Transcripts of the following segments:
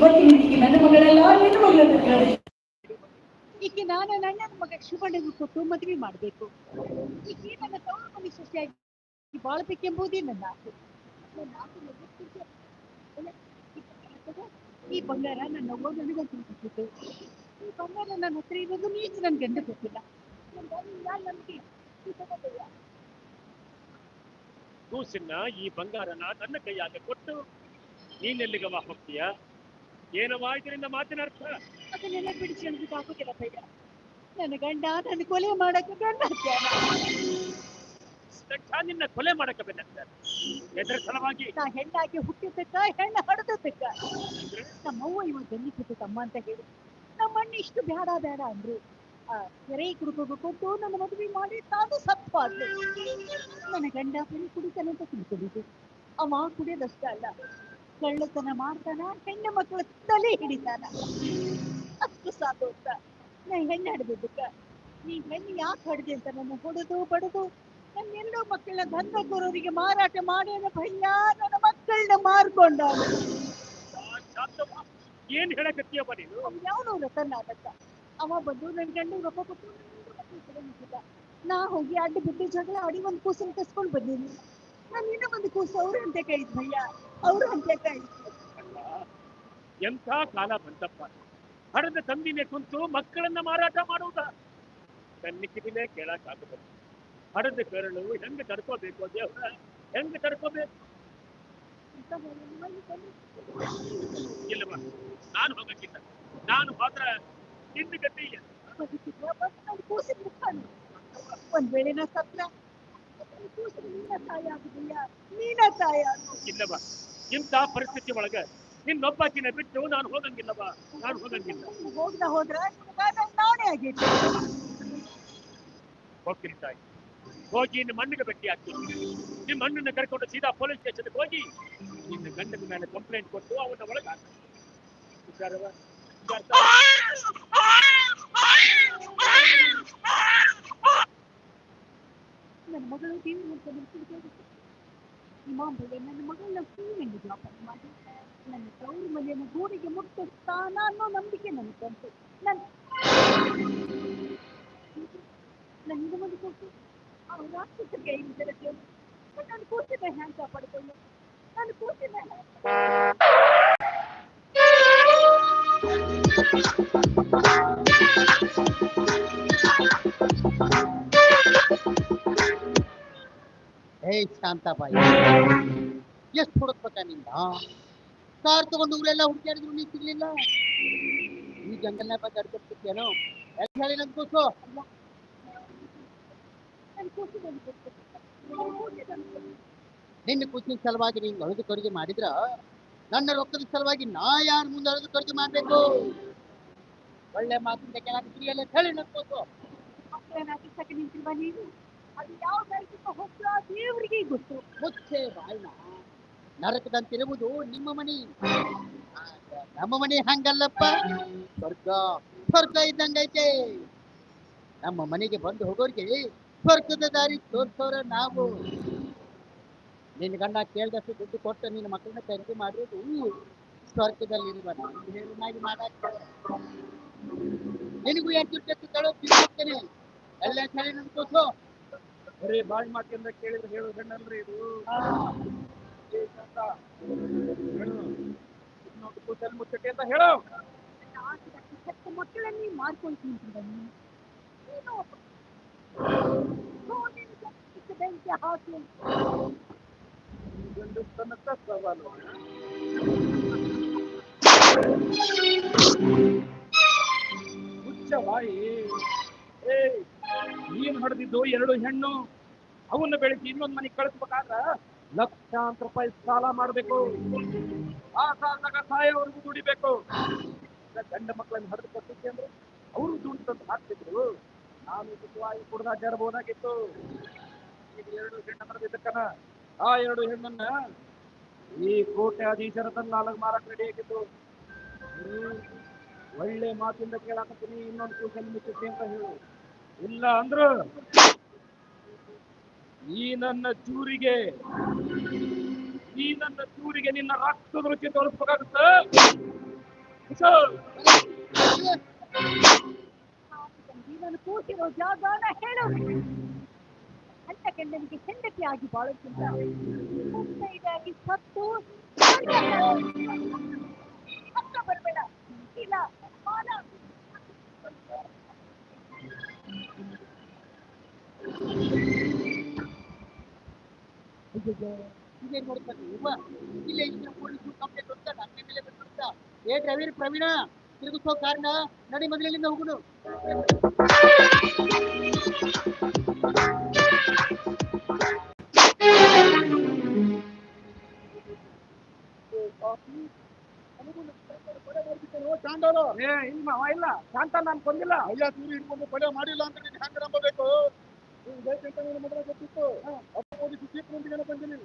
ಇವತ್ತಿನ ಹುಡುಗಿ ನನ್ನ ಮಗಳೆಲ್ಲ ಹೆಣ್ಣು ಮಗಳನ್ನ ಕೇಳಿ ಈಕೆ ನಾನು ನನ್ನ ಮಗ ಶುಭನಿಗೂ ಕೊಟ್ಟು ಮದುವೆ ಮಾಡಬೇಕು. ಈ ನನ್ನ ತವರು ಮನೆ ಸೊಸೆಯಾಗಿ ಬಾಳ್ಬೇಕೆಂಬುದೇ ನನ್ನ ಆಸೆ. ನನ್ನ ಆಸೆ ನೆರವೇರಿಸಿದ್ದೆ. ಈ ಬಂಗಾರ ನನ್ನ ನನಗಂತೂ ಕೊಟ್ಟಿದ್ದು ಈ ಬಂಗಾರ ನನ್ನ ಹತ್ರ ಇರೋದು ನೀಚ ನನ್ನ ಗಂಡ ಗೊತ್ತಿಲ್ಲ. ಕೂಸಿನ ಈ ಬಂಗಾರನ ನನ್ನ ಕೈಯಾಗ ಕೊಟ್ಟು ನೀನೆಲ್ಲಿಗವ ಹೋಗ್ತೀಯ? ಏನವ ಇದರಿಂದ ಮಾತಿನ ಅರ್ಥ. ಅದನ್ನೆಲ್ಲ ಬಿಡಿಸಿ ಆಗೋದಿಲ್ಲ ಭಯ್ಯ ನನ್ನ ಗಂಡ ನನ್ನ ಕೊಲೆ ಮಾಡಕ್ಕೆ ಗಂಡ ನಿನ್ನ ಕೊಲೆ ಮಾಡಕ್ಕೆ ಬೆನ್ನತ್ತ ಎದ್ರ ಸಲವಾಗಿ. ನಾ ಹೆಣ್ಣಾಗಿ ಹುಟ್ಟಿದ್ದಕ್ಕ ಹೆಣ್ಣು ನಮ್ಮ ನಮ್ಮವ್ವ ಇವ ಜನ್ನಿ ತಮ್ಮ ಅಂತ ಹೇಳಿ. ನಮ್ಮ ಅಣ್ಣ ಇಷ್ಟು ಬೇಡ ಬೇಡ ಅಂದ್ರು. ಕೆರೆ ಕುಡುಕೋದು ಕೊಟ್ಟು ನನ್ನ ಮದುವೆ ಮಾಡಿ ತಾನು ಸತ್ವಾದ್ಲು. ನನ್ನ ಗಂಡ ಬರೀ ಕುಡಿತಾನೆ ಅಂತ ತಿಳ್ಕೊಂಡಿದ್ದು. ಅವ ಕುಡಿಯೋದಷ್ಟೇ ಅಲ್ಲ. ಕಳ್ಳತನ ಮಾಡ್ತಾನ ಹೆಣ್ಣು ಮಕ್ಕಳ ತಲೆ ಹಿಡಿತಾನ. ಅಷ್ಟು ಸಾಕು ಅಂತ. ನಾ ಹೆಣ್ಣು ಹಡ್ದಿದ್ದಕ್ಕ. ನೀ ಹೆಣ್ಣು ಯಾಕೆ ಹಡ್ದಿ ಅಂತ ನನ್ನ ಹೊಡೆದು ಬಡದು? ನನ್ನ ಎರಡು ಮಕ್ಕಳ ಗಂಧ ಗುರುವರಿಗೆ ಮಾರಾಟ ಮಾಡಿ ನನ್ನ ಭಯ್ಯ ನನ್ನ ಮಕ್ಕಳನ್ನ ಮಾರ್ಕೊಂಡ ಏನ್ ಹೇಳಕತ್ತೀಯಪ್ಪ ನೀನು? ಯಾವನು ರತನ್ ಆದಕ್ಕ ಅವ ಬಂದು ನನ್ ಗಂಡ ರೊಕ್ಕ ಕೊಟ್ಟು. ನಾ ಹೋಗಿ ಅಡ್ಡ ಬಿದ್ದು ಜಗಳ ಆಡಿ ಒಂದ್ ಕೂಸನ್ ಕಸ್ಕೊಂಡ್ ಬಂದೀನಿ ನಾನು ಇನ್ನೂ ಒಂದು ಕೂಸು ಅವ್ರ ಅಂತೆ ಕೈದ್ ಭಯ್ಯ ಅವ್ರ ಕೈ ಎಂಥ ಕಾಲ ಬಂತಪ್ಪ. ಹಣದ ತಂದಿನೇ ಕುಂತು ಮಕ್ಕಳನ್ನ ಮಾರಾಟ ಮಾಡುವುದ? ಕಣ್ಣಿಕ್ಕಿದಿನೇ ಕೇಳಕ್ಕಾಗಬೇಕು ಹಣದ ಕರಳು ಹೆಂಗ ತಡ್ಕೋಬೇಕು ದೇವ್ರ? ಹೆಂಗ ತಡ್ಕೋಬೇಕು? ಇಲ್ಲವ ನಾನು ಹೋಗಕ್ಕಿಲ್ಲ. ನಾನು ಮಾತ್ರ ತಿಂದು ನೋಡು. ಒಂದ್ ವೇಳೆ ನಾ ಸತ್ರ. ಇಲ್ಲವ ಇಂಥ ಪರಿಸ್ಥಿತಿ ಒಳಗ ನಿನ್ನೊಬ್ಬಾಕಿನ ಬಿಟ್ಟು ನಾನು ಹೋಗಂಗಿಲ್ಲವ ನಾನು ಹೋಗಂಗಿಲ್ಲ ಹೋಗ್ದ ಹೋದ್ರ ನಿಮ್ಗ ನನ್ ನಾಣೆ ಆಗೈತಿ ಹೋಗ್ತೀನಿ ತಾಯಿ ಹೋಗಿ ನಿಮ್ಮ ಮಣ್ಣಿಗೆ ಭೇಟಿ ಆಗ್ತೀನಿ ನಿಮ್ಮ ಮಣ್ಣನ್ನ ಕರ್ಕೊಂಡು ಸೀದಾ ಪೊಲೀಸ್ ಸ್ಟೇಷನ್ಗೆ ಹೋಗಿ ನಿನ್ನ ಗಂಡನ ಮೇಲೆ ಕಂಪ್ಲೇಂಟ್ ಕೊಟ್ಟು ಅವನ ಒಳಗೆ ಹಾಕ್ತೀನಿ. ಹುಷಾರವ್ವ? ಹುಷಾರ್ ನನ್ನ ಮಗಳು ಟಿವಿ ನೋಡ್ಕೊಂಡು ಕುಳಿತಿದ್ದೆ. ಇಮಾಮ್ ಬಳಿ ನನ್ನ ಮಗಳನ್ನ ಟಿವಿಯಲ್ಲಿ ಜೋಪಾನ ಮಾಡಿ ನನ್ನ ತವರು ಮನೆಯನ್ನು ಗೂಡಿಗೆ ಮುಟ್ಟಿಸ್ತಾನ ಅನ್ನೋ ನಂಬಿಕೆ ನನಗೆ ಬಂತು ನನ್ನ ನನ್ನ ಮುಂದೆ ಕೊಟ್ಟು ಅವ್ರ ರಾಕ್ಷಸ ಕೈಯಿಂದ ತೆಗೆದು ನನ್ನ ಕೂಸಿನ ಹ್ಯಾಂಗ್ ಕಾಪಾಡಿಕೊಂಡು ನನ್ನ ಕೂಸಿನ ಏಯ್ ಶಾಂತಾಬಾಯಿ. ಎಷ್ಟು ಹುಡುಕ್ಬೇಕ ನಿಂದ? ಕಾರ್ ತಗೊಂಡು ಊರೆಲ್ಲ ಹುಡುಕ್ಯಾಡಿದ್ರು, ನೀ ಸಿಗ್ಲಿಲ್ಲ? ಈ ಜಂಗಲ್ನ ಬಂದು ಅಡ್ಕೊಡ್ತಿದ್ಯೇನೋ ಎಲ್ಲಿ ಹೇಳಿ ನನ್ ಕೂಸು? ನನ್ನ ಕೂಸಿನ ಸಲುವಾಗಿ ನೀನು ಅಳದು ಕೊಡುಗೆ ಮಾಡಿದ್ರ, ನನ್ನ ರೊಕ್ಕದ ಸಲುವಾಗಿ ನಾ ಯಾರ ಮುಂದೆ ಅಳದು ಕೊಡುಗೆ ಮಾಡ್ಬೇಕು? ಒಳ್ಳೆ ಮಾತಿಂದ ತಿಳಿಯಲ್ಲ ಹೇಳಿ ನನ್ ಕೂಸು. ಮಕ್ಕಳನ್ನ ಕಿತ್ತಕ್ಕೆ ನಿಂತಿರುವ ನೀನು ಅದು ಯಾವ ನೈತಿಕ ಹೋಗ್ತಾ ದೇವರಿಗೆ ಗೊತ್ತು ಮುಚ್ಚೆ ಬಾಯ್ನ ನರಕದಂತಿರುವುದು ನಿಮ್ಮ ಮನೆ ಆದ್ರೆ ನಮ್ಮ ಮನೆ ಹಂಗಲ್ಲಪ್ಪ ಸ್ವರ್ಗ ಸ್ವರ್ಗ ಇದ್ದಂಗೈತೆ ನಮ್ಮ ಮನೆಗೆ ಬಂದು ಹೋಗೋರಿಗೆ ಸ್ವರ್ಗದ ದಾರಿ ತೋರ್ಸೋರ ನಾವು ನಿನ್ನ ಗಂಡ ಕೇಳ್ದಷ್ಟು ದುಡ್ಡು ಕೊಟ್ಟು ನಿನ್ನ ಮಕ್ಕಳನ್ನ ಖರೀದಿ ಮಾಡಿರೋದು ಸ್ವರ್ಗದಲ್ಲಿರುವ ಹೇರನಾಗಿ ಮಾಡಾಕ ನಿನಗೂ ಎಷ್ಟು ದುಡ್ಡು ತಳೋ ಹೋಗ್ತೇನೆ ಎಲ್ಲ ಸರಿ ನನ್ ಕೂಸು ಬರೀ ಬಾಳ್ ಮಾತಿಂದ ಕೇಳಿದ್ರೆ ಹೇಳೋ ಹೆಣ್ಣಲ್ರಿ ಇದು. ಏ ಶಾಂತ, ಹೇಳು. ಇನ್ನೊಂದು ಕೂಸಲ್ಲಿ ಮುಚ್ಚಟೆ ಅಂತ ಹೇಳು. ನನ್ನ ಆಸೆದ ಕಿತ್ತಕ್ಕೆ ಮಕ್ಕಳನ್ನೇ ಮಾರ್ಕೊಂಡು ತಿಂತಿರುವ ನೀನು ನೀನು ಒಬ್ಬ ಸೋಲಿನ ಕಿತ್ತ ಬೆಂಕಿ ಹಾಕಿ ಗಂಡಸ್ತನಕ್ಕ ಸವಾಲು. ಹುಚ್ಚ ಬಾಯಿ. ಏ ನೀನ್ ಹೊಡೆದಿದ್ದು ಎರಡು ಹೆಣ್ಣು. ಅವನ್ನ ಬೆಳೆಸಿ ಇನ್ನೊಂದು ಮನೆಗೆ ಕಳಿಸ್ಬೇಕಾದ್ರ ಲಕ್ಷಾಂತರ ರೂಪಾಯಿ ಸಾಲ ಮಾಡಬೇಕು. ಆ ಸಾಲದಾಗ ಸಾಯೋವರೆಗೂ ದುಡಿಬೇಕು. ಗಂಡ ಮಕ್ಕಳನ್ನ ಹೊಡೆದು ಕೊಟ್ಟಿದ್ದೆ ಅಂದ್ರೆ ಅವರು ದುಡ್ಡು ತಂದು ಹಾಕ್ತಿದ್ರು. ನಾನು ಸುಖವಾಗಿ ಕುಡ್ದ ಜರಬಹುದಾಗಿತ್ತು. ಈಗ ಎರಡು ಹೆಣ್ಣು ಹೊಡೆದಿದ್ದಕ್ಕನ ಆ ಎರಡು ಹೆಣ್ಣನ್ನ ಈ ಕೋಟ್ಯಾಧೀಶರ ತನ್ನ ಮಾರಾಟ ರೆಡಿ ಆಗಿತ್ತು. ಒಳ್ಳೆ ಮಾತಿಂದ ಕೇಳಾಕತ್ತೀನಿ, ಇನ್ನೊಂದು ಕೂಸಲ್ಲಿ ಮಿಕ್ಕಿ ಅಂತ ಹೇಳು. ಇಲ್ಲ ಅಂದ್ರ ಈ ನನ್ನ ಚೂರಿಗೆ, ಈ ನನ್ನ ಚೂರಿಗೆ ನಿನ್ನ ರಕ್ತದ ರುಚಿ ತೋರಿಸ್ಬೇಕಾಗುತ್ತ. ನೀನು ಕೂತಿರೋ ಜಾಗನ ಹೇಳೋದು ಅಂತ ಗಂಡನಿಗೆ ಹೆಂಡತಿ ಆಗಿ ಬಾಳೋಕ್ಕಿಂತ ಮುತ್ತೈದಾಗಿ ಸತ್ತು. ಹತ್ತ ಬರಬೇಡ. ಇಲ್ಲ, ಮಾನ. ಅಯ್ಯಯ್ಯೋ, ಇದೇನ್ ನೋಡ್ತಾರೆ ಇವ್ವ ಇಲ್ಲೇ ಇದ್ರೆ ಪೊಲೀಸರು ಕಂಪ್ಲೇಂಟ್ ಕೊಡ್ತಾ ನನ್ನ ಮೇಲೆ ಬಂದ್ಬಿಡ್ತಾ ಏ ಡ್ರೈವರ್ ಪ್ರವೀಣ ತಿರುಗಿಸೋ ಕಾರಣ ನಡಿ ಮೊದಲಿನಿಂದ ಹೋಗುನು ಶಾಂತ ನಾನು ಕೊಂದಿಲ್ಲ ಅಯ್ಯ ಸೂರಿ ಹಿಡ್ಕೊಂಡು ಕೊಲೆ ಮಾಡಿಲ್ಲ ಅಂತ ನೀನು ಹೆಂಗ್ ನಂಬಬೇಕು? ನೀನು ಬೇಕಂತ ನೀನು ಮೊದಲೇ ಗೊತ್ತಿತ್ತು. ಅಪ್ಪ ಪೊಲೀಸ್ ಬಂದಿನಿ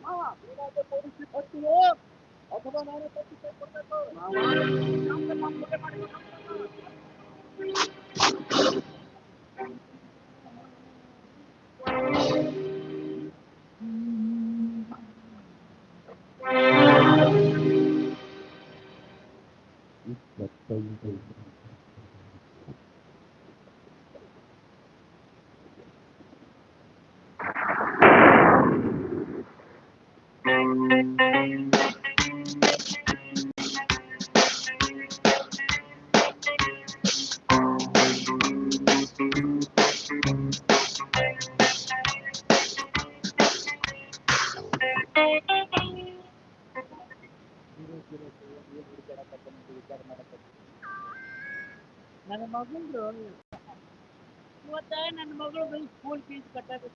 ನೀನಾದ್ರೆ ಪೊಲೀಸ್ ಚೀಫ್ ಹತ್ತಿಯೋ ಅಥವಾ ನಾನೇ ಕೊಡ್ಬೇಕು? ನನ್ನ ಮಗಂದು ಇವತ್ತ ನನ್ನ ಮಗಳು ಸ್ಕೂಲ್ ಫೀಸ್ ಕಟ್ಟಬೇಕು